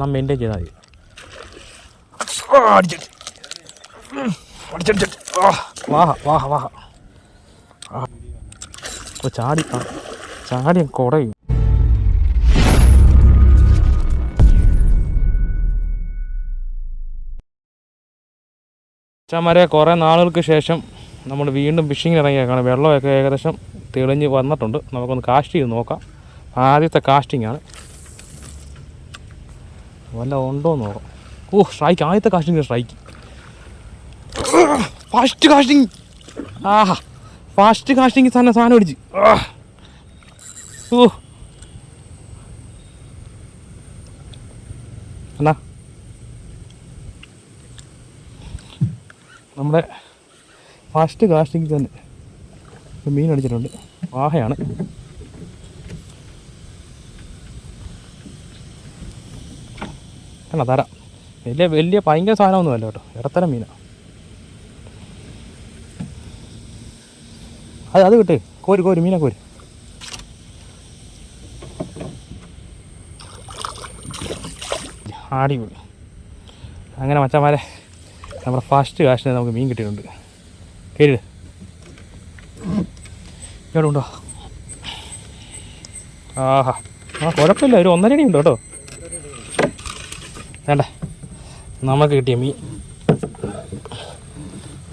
നാം മെയിന്റെയിൻ ചെയ്താൽ മതി. വാഹ വാഹ വാഹ. ചാടി ചാടി കുറയും കുടയും. ചാമരെ കുറേ നാളുകൾക്ക് ശേഷം നമ്മൾ വീണ്ടും ഫിഷിങ്ങിന് ഇറങ്ങിയേക്കാണ്. വെള്ളമൊക്കെ ഏകദേശം തെളിഞ്ഞ് വന്നിട്ടുണ്ട്. നമുക്കൊന്ന് കാസ്റ്റ് ചെയ്ത് നോക്കാം. ആദ്യത്തെ കാസ്റ്റിംഗ് ആണ്. വല്ല ഉണ്ടോ എന്ന് നോക്കാം ഓ സ്ട്രൈക്ക് ആദ്യത്തെ കാസ്റ്റിംഗ് സ്ട്രൈക്ക് ഫാസ്റ്റ് കാസ്റ്റിംഗ് ആഹാ. ഫാസ്റ്റ് കാസ്റ്റിംഗ് തന്നെ സാധനം അടിച്ച്. ഓ എന്നാ നമ്മുടെ ഫാസ്റ്റ് കാസ്റ്റിംഗ് തന്നെ. മീൻ അടിച്ചിട്ടുണ്ട്. വാഹയാണ്. എന്നാ തരാം. വലിയ വലിയ ഭയങ്കര സാധനമൊന്നുമല്ല കേട്ടോ. ഇടത്തരം മീനാണ് അത് അത് കിട്ടേ. കോര് കോര് മീനെ കോര്. അടിപൊളി. അങ്ങനെ മച്ചന്മാരെ നമ്മുടെ ഫസ്റ്റ് കാശിന് നമുക്ക് മീൻ കിട്ടിയിട്ടുണ്ട്. കയറി ഇവിടെ ഉണ്ടോ ആഹാ. ആ കുഴപ്പമില്ല. ഒരു ഒന്നര അടി ഉണ്ട് കേട്ടോ. വേണ്ട. നമുക്ക് കിട്ടിയ മീൻ.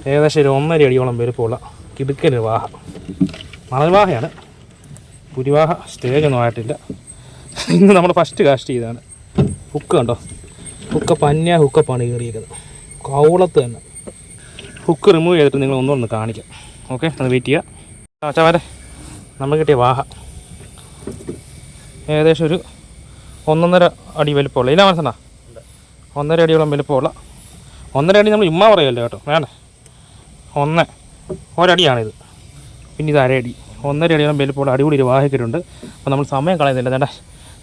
ഏകദേശം ഒരു ഒന്നര അടിയോളം വലുപ്പമുള്ള കിടുക്കൽ വാഹ. മണൽവാഹയാണ് പുരിവാഹ സ്റ്റേജൊന്നും ആയിട്ടില്ല. ഇന്ന് നമ്മൾ ഫസ്റ്റ് കാസ്റ്റ് ചെയ്താണ് ഹുക്ക് കണ്ടോ? ഹുക്ക പന്യ ഹുക്കപ്പാണ് കയറിയിരിക്കുന്നത് കൗളത്ത് തന്നെ. ഹുക്ക് റിമൂവ് ചെയ്തിട്ട് നിങ്ങൾ ഒന്നും ഒന്ന് കാണിക്കാം. ഓക്കെ അത് വെയിറ്റ് ചെയ്യുക ആ ചവരെ നമുക്ക് കിട്ടിയ വാഹ. ഏകദേശം ഒരു ഒന്നൊന്നര അടി വലിപ്പമുള്ള. ഇല്ല മനസ്സണ്ണ ഒന്നര അടിയോളം വലിപ്പമുള്ള ഒന്നര അടി നമ്മൾ ഇമ്മ പറയുമല്ലോ കേട്ടോ. വേണേ? ഒന്ന്. ഒരടിയാണിത്. പിന്നെ ഇത് അരയടി. ഒന്നര അടിയോളം വലിപ്പമുള്ള അടിപൊളി ഒരു വാഹയ്ക്കിട്ടുണ്ട് അപ്പോൾ നമ്മൾ സമയം കളയുന്നില്ല. വേണ്ട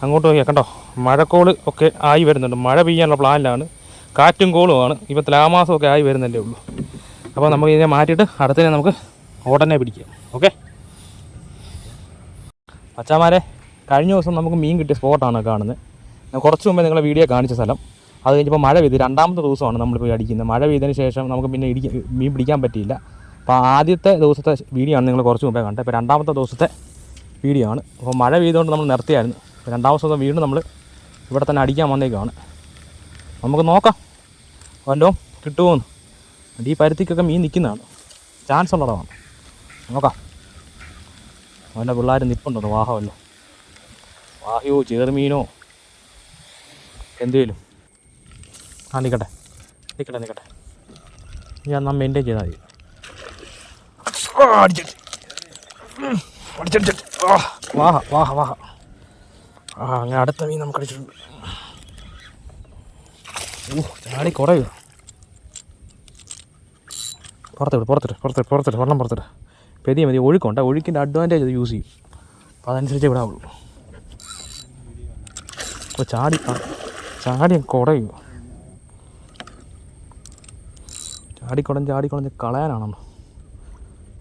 അങ്ങോട്ട് പോയി കണ്ടോ? മഴക്കോൾ ഒക്കെ ആയി വരുന്നുണ്ട്. മഴ പെയ്യാനുള്ള പ്ലാനിലാണ്. കാറ്റും കോളുമാണ് ഇപ്പോൾ തുലാമാസമൊക്കെ ആയി വരുന്നല്ലേ ഉള്ളൂ. അപ്പോൾ നമുക്ക് ഇതിനെ മാറ്റിയിട്ട് അടുത്തതിനെ നമുക്ക് ഉടനെ പിടിക്കാം. ഓക്കെ? അച്ചാമാരെ കഴിഞ്ഞ ദിവസം നമുക്ക് മീൻ കിട്ടിയ സ്പോട്ടാണ് കാണുന്നത്. ഞാൻ കുറച്ച് മുമ്പേ നിങ്ങളെ വീഡിയോ കാണിച്ച സ്ഥലം. അത് കഴിഞ്ഞപ്പോൾ മഴ പെയ്ത് രണ്ടാമത്തെ ദിവസമാണ് പോയി അടിക്കുന്നത്. മഴ പെയ്തതിന് ശേഷം നമുക്ക് പിന്നെ ഇടിക്കാൻ മീൻ പിടിക്കാൻ പറ്റിയില്ല. അപ്പോൾ ആദ്യത്തെ ദിവസത്തെ വീഡിയോ ആണ് നിങ്ങൾ കുറച്ച് മുമ്പേ കണ്ടത്. ഇപ്പോൾ രണ്ടാമത്തെ ദിവസത്തെ വീഡിയോ ആണ്. അപ്പോൾ മഴ പെയ്തുകൊണ്ട് നമ്മൾ നിർത്തിയായിരുന്നു. അപ്പോൾ രണ്ടാമത്തെ ദിവസം വീണ്ടും നമ്മൾ ഇവിടെ തന്നെ അടിക്കാൻ വന്നേക്കാണ്. നമുക്ക് നോക്കാം. വല്ലോ കിട്ടുമോന്ന് ഈ പരുത്തിക്കൊക്കെ മീൻ നിൽക്കുന്നതാണ്. ചാൻസ് ഉള്ളതാണ് നോക്കാം. അവന്റെ പിള്ളേർ നിൽപ്പുണ്ടോ? വാഹമല്ലോ. വാഹയോ ചെറുമീനോ? എന്തേലും ആ നിൽക്കട്ടെ നിൽക്കട്ടെ നിൽക്കട്ടെ ഞാൻ നാം മെയിന്റെയിൻ ചെയ്താൽ മതി. വാഹ വാഹ വാഹ ആ അങ്ങനെ അടുത്ത മീൻ നമുക്ക് അടിച്ചിട്ടുണ്ട്. ഓ ചാടി കുറയുക. പുറത്തിട്ട് പുറത്തിട്ട് പുറത്തിട്ട് പുറത്തിട്ട് വെള്ളം പുറത്തിട്ട് പെരിയ മതി ഒഴുക്കുണ്ട്. ഒഴുക്കിന്റെ അഡ്വാന്റേജ് അത് യൂസ് ചെയ്യും. അപ്പോൾ അതനുസരിച്ച് വിടാവുള്ളൂ അപ്പോൾ ചാടി ചാടി അങ്ങ് കുടയും ചാടിക്കുടം ചാടിക്കുടഞ്ഞ് നിൽക്കണ്ട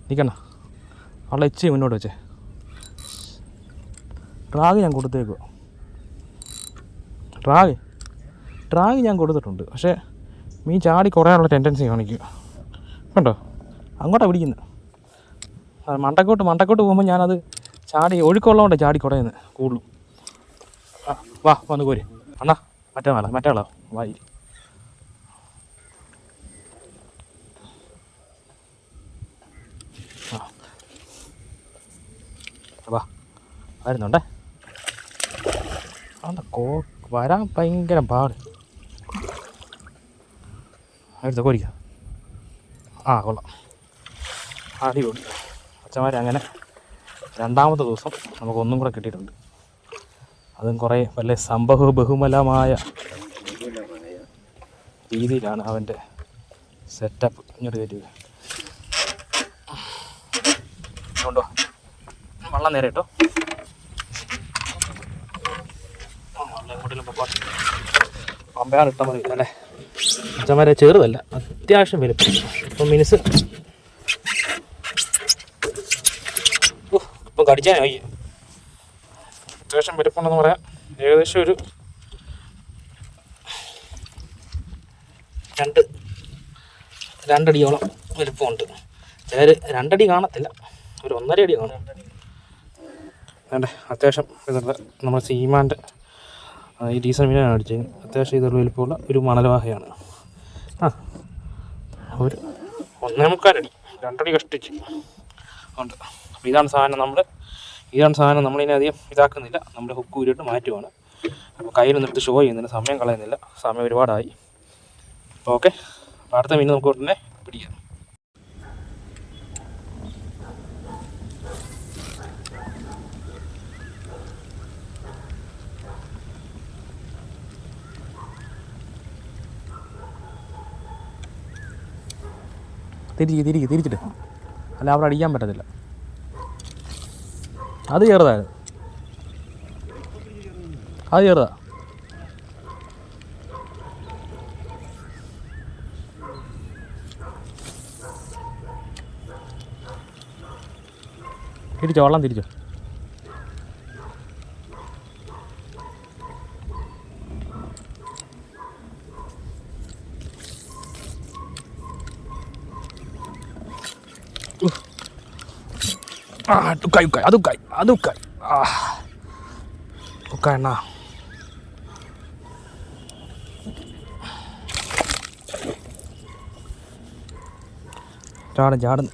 നിൽക്കണ അവളെ എച്ച് മുന്നോട്ട് വെച്ചേ. ട്രാഗ് ഞാൻ കൊടുത്തേക്കുക ട്രാഗ്. ട്രാഗ് ഞാൻ കൊടുത്തിട്ടുണ്ട്. പക്ഷേ മീൻ ചാടി കുറയാനുള്ള ടെൻഡൻസി കാണിക്കുക കണ്ടോ? അങ്ങോട്ടാണ് പിടിക്കുന്നത് മണ്ടക്കോട്ട് മണ്ടക്കോട്ട് പോകുമ്പോൾ ഞാനത് ചാടി ഒഴുക്കുള്ളതുകൊണ്ട് ചാടി കുടയുന്നത് കൂടുതലും. വാ വന്ന് പോര് അണ്ണാ മറ്റേ നാളെ മറ്റേ ആളോ വായി വരുന്നുണ്ടേ? അണ്ട കോ വരാൻ ഭയങ്കര പാട്. എടുത്ത് കോരിക്ക. ആ കൊള്ളാം. അടിപൊളി. അച്ഛന്മാർ അങ്ങനെ രണ്ടാമത്തെ ദിവസം നമുക്കൊന്നും കൂടെ കിട്ടിയിട്ടുണ്ട്. അതും കുറേ വല്ല സംഭവ ബഹുമലമായ രീതിയിലാണ് അവന്റെ സെറ്റപ്പ് ഇങ്ങോട്ട് കയറ്റി കൊണ്ടോ വെള്ളം നേരെ കേട്ടോ വെള്ളം എങ്ങോട്ടെങ്കിലും പൊക്കോ പമ്പയാണ് ഇട്ടാൽ മതി അല്ലേ? അച്ഛന്മാരെ ചെറുതല്ല അത്യാവശ്യം വലുപ്പം അപ്പം മിനിസ് ഇപ്പം കടിച്ചാനായി അത്യാവശ്യം വലുപ്പമുണ്ടെന്ന് പറയാം. ഏകദേശം ഒരു രണ്ട് രണ്ടടിയോളം വലുപ്പമുണ്ട്. ചിലർ രണ്ടടി കാണത്തില്ല. ഒരു ഒന്നര അടി കാണും. വേണ്ടേ അത്യാവശ്യം ഇതുണ്ട്. നമ്മുടെ സീമാന്റെ ഈ ഡീസൽ മീനാണ് അടിച്ചത്. അത്യാവശ്യം ഇതുള്ള വലിപ്പമുള്ള ഒരു മണലവാഹയാണ്. ആ ഒരു ഒന്നേ മുക്കാലടി രണ്ടടി കഷ്ടിച്ച്. ഉണ്ട്. അപ്പോൾ ഇതാണ് സാധനം നമ്മൾ ഇതാണ് സാധനം നമ്മളിനി അധികം ഇതാക്കുന്നില്ല. നമ്മുടെ ഹുക്ക് ഊരിയിട്ട് മാറ്റുവാണ്. അപ്പോൾ കയ്യിലൊന്നും എടുത്ത് ഷോ ചെയ്യുന്നില്ല. സമയം കളയുന്നില്ല. സമയം ഒരുപാടായി. ഓക്കെ. അടുത്ത മീൻ നമുക്ക് ഉടനെ പിടിക്കാം. തിരിച്ച് തിരിക്ക് തിരിച്ചിട്ട്. അല്ല അവിടെ അടിക്കാൻ പറ്റത്തില്ല. അത് ചെറുതായിരുന്നു അത് ചെറുതാ തിരിച്ചോ വെള്ളം തിരിച്ചോ. ആ ഉക്കായ് ഉക്കായ് അത് ആ. ഉക്കായ് എണ്ണ ചാടും ചാടും.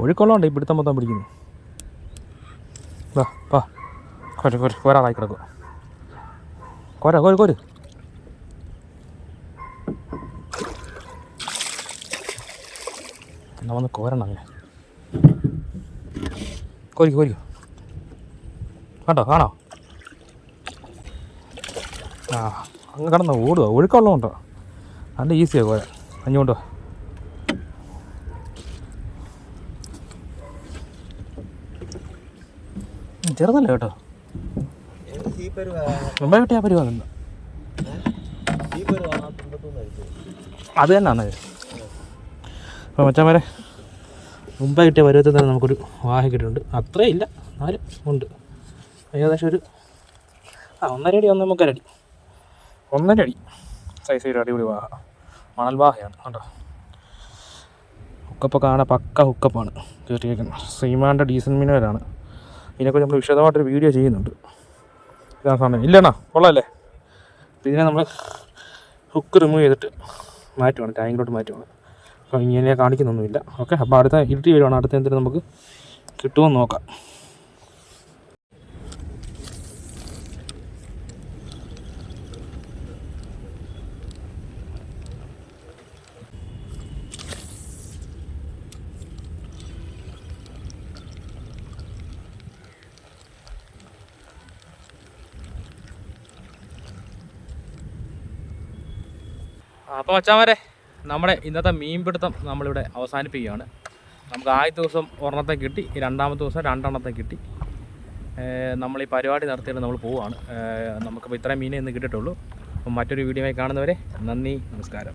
ഒഴുക്കുള്ളതുകൊണ്ട് ഈ പിടുത്തം മൊത്തം പിടിക്കുന്നു. വാ വാ. കൊര കൊര കൊരാളായി കിടക്കുക കൊര കൊര കൊരു. എന്നാ വന്ന് കോരണം അങ്ങനെ കോരിക്കോ കോരിക്കോ. കണ്ടോ കാണോ? ആ അങ്ങ് കിടന്ന് ഓടുക ഒഴുക്കുള്ളതുകൊണ്ടോ? നല്ല ഈസിയാണ് കോര അഞ്ഞുകൊണ്ടോ ചെറുതല്ല കേട്ടോ? മുംബൈ കിട്ടിയ പരിപാടി. അത് തന്നെയാണ് അപ്പോൾ മച്ചാമാരെ. മുമ്പേ കിട്ടിയ പരുവത്തിൽ തന്നെ നമുക്കൊരു വാഹ കിട്ടിയിട്ടുണ്ട്. അത്രയും ഇല്ല എന്നാലും ഉണ്ട്. ഏകദേശം ഒരു ആ ഒന്നര അടി ഒന്ന് മുക്കാൽ അടി. ഒന്നര അടി സൈസ് ഒരു അടിപൊളി വാഹ മണൽ വാഹയാണ് കണ്ടോ? ഹുക്കപ്പൊക്കെ കാണാൻ പക്ക ഹുക്കപ്പാണ് കയറ്റിയേക്കുന്നത് സീമാന്റെ ഡീസൽ മീനുകാരാണ് ഇതിനെക്കുറിച്ച് നമ്മൾ വിശദമായിട്ടൊരു വീഡിയോ ചെയ്യുന്നുണ്ട്. ഇതാണ് സാധനം. ഇല്ലണ്ണാ കൊള്ളാമല്ലേ ഇതിനെ നമ്മൾ ഹുക്ക് റിമൂവ് ചെയ്തിട്ട് മാറ്റുവാണ് ടാങ്കിലോട്ട് മാറ്റുവാണ് ഇങ്ങനെ കാണിക്കുന്നൊന്നുമില്ല. ഓക്കെ അപ്പോൾ അടുത്ത ഇരുട്ടി വരുവാണ്. അടുത്ത എന്തെങ്കിലും നമുക്ക് കിട്ടുമോ നോക്കാം. അപ്പോൾ മച്ചാമാരെ നമ്മുടെ ഇന്നത്തെ മീൻപിടുത്തം നമ്മളിവിടെ അവസാനിപ്പിക്കുകയാണ്. നമുക്ക് ആദ്യത്തെ ദിവസം ഒരെണ്ണത്തെ കിട്ടി രണ്ടാമത്തെ ദിവസം രണ്ടെണ്ണത്തെ കിട്ടി. നമ്മൾ ഈ പരിപാടി നടത്തിയിട്ട് നമ്മൾ പോവുകയാണ്. നമുക്കിപ്പോൾ ഇത്രയും മീനേ ഇന്ന് കിട്ടിയിട്ടുള്ളൂ. അപ്പം മറ്റൊരു വീഡിയോയിൽ കാണുന്നവരെ നന്ദി നമസ്കാരം.